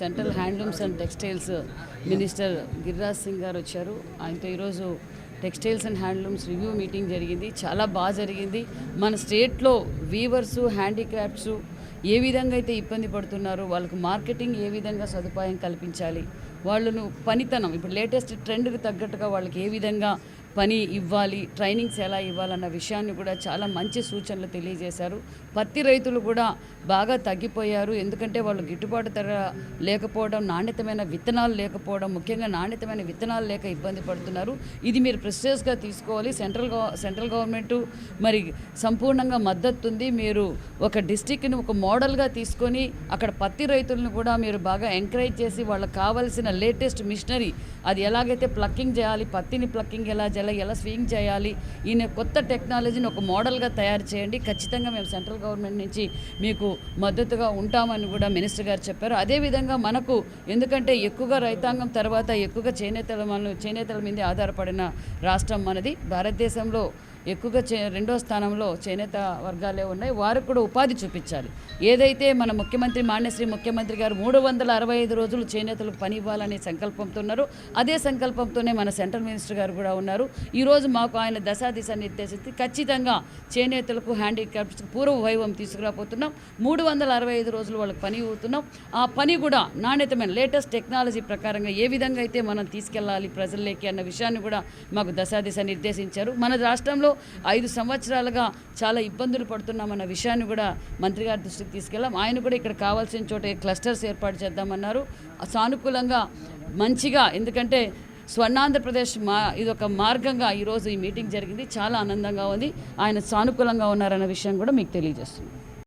Central handlooms and textiles minister Giriraj Singh garu వచ్చారు. ఆయనతో ఈరోజు textiles and handlooms review meeting జరిగింది. చాలా బాగా జరిగింది. మన స్టేట్లో వీవర్స్ హ్యాండిక్రాఫ్ట్స్ ఏ విధంగా అయితే ఇబ్బంది పడుతున్నారో వాళ్ళకు మార్కెటింగ్ ఏ విధంగా సదుపాయం కల్పించాలి వాళ్ళను పనితనం ఇప్పుడు లేటెస్ట్ ట్రెండ్కి తగ్గట్టుగా వాళ్ళకి ఏ విధంగా పని ఇవ్వాలి ట్రైనింగ్స్ ఎలా ఇవ్వాలన్న విషయాన్ని కూడా చాలా మంచి సూచనలు తెలియజేశారు. పత్తి రైతులు కూడా బాగా తగ్గిపోయారు. ఎందుకంటే వాళ్ళు గిట్టుబాటు ధర లేకపోవడం నాణ్యతమైన విత్తనాలు లేకపోవడం ముఖ్యంగా నాణ్యతమైన విత్తనాలు లేక ఇబ్బంది పడుతున్నారు. ఇది మీరు ప్రెస్టేజ్గా తీసుకోవాలి. సెంట్రల్ గవ సెంట్రల్ గవర్నమెంట్ మరి సంపూర్ణంగా మద్దతు ఉంది. మీరు ఒక డిస్టిక్ని ఒక మోడల్గా తీసుకొని అక్కడ పత్తి రైతులను కూడా మీరు బాగా ఎంకరేజ్ చేసి వాళ్ళకి కావాల్సిన లేటెస్ట్ మిషనరీ అది ఎలాగైతే ప్లక్కింగ్ చేయాలి పత్తిని ప్లక్కింగ్ ఎలా చేయాలి ఎలా స్వింగ్ చేయాలి? ఈయన కొత్త టెక్నాలజీని ఒక మోడల్గా తయారు చేయండి. ఖచ్చితంగా మేము సెంట్రల్ గవర్నమెంట్ నుంచి మీకు మద్దతుగా ఉంటామని కూడా మినిస్టర్ గారు చెప్పారు. అదేవిధంగా మనకు ఎందుకంటే ఎక్కువగా రైతాంగం తర్వాత ఎక్కువగా చేనేతల మన చేనేతల మీద ఆధారపడిన రాష్ట్రం మనది. భారతదేశంలో ఎక్కువగా చే రెండో స్థానంలో చేనేత వర్గాలే ఉన్నాయి. వారికి కూడా ఉపాధి చూపించాలి. ఏదైతే మన ముఖ్యమంత్రి మాన్యశ్రీ ముఖ్యమంత్రి గారు మూడు వందల అరవై ఐదు రోజులు చేనేతలకు పని ఇవ్వాలనే సంకల్పంతో ఉన్నారు. అదే సంకల్పంతోనే మన సెంట్రల్ మినిస్టర్ గారు కూడా ఉన్నారు. ఈరోజు మాకు ఆయన దశా దిశ నిర్దేశించి ఖచ్చితంగా చేనేతలకు హ్యాండిక్రాఫ్ట్స్కి పూర్వ వైభవం తీసుకురాబోతున్నాం. మూడు వందల అరవై ఐదు రోజులు వాళ్ళకి పని ఇవ్వుతున్నాం. ఆ పని కూడా నాణ్యతమైన లేటెస్ట్ టెక్నాలజీ ప్రకారంగా ఏ విధంగా అయితే మనం తీసుకెళ్ళాలి ప్రజల్లోకి అన్న విషయాన్ని కూడా మాకు దశా దిశ నిర్దేశించారు. మన రాష్ట్రంలో ఐదు సంవత్సరాలుగా చాలా ఇబ్బందులు పడుతున్నామన్న విషయాన్ని కూడా మంత్రి గారి దృష్టికి తీసుకెళ్ళాం ఆయన కూడా ఇక్కడ కావాల్సిన చోట క్లస్టర్స్ ఏర్పాటు చేద్దామన్నారు. సానుకూలంగా మంచిగా ఎందుకంటే స్వర్ణాంధ్రప్రదేశ్ మా ఇది ఒక మార్గంగా ఈరోజు ఈ మీటింగ్ జరిగింది. చాలా ఆనందంగా ఉంది. ఆయన సానుకూలంగా ఉన్నారన్న విషయం కూడా మీకు తెలియజేస్తున్నాను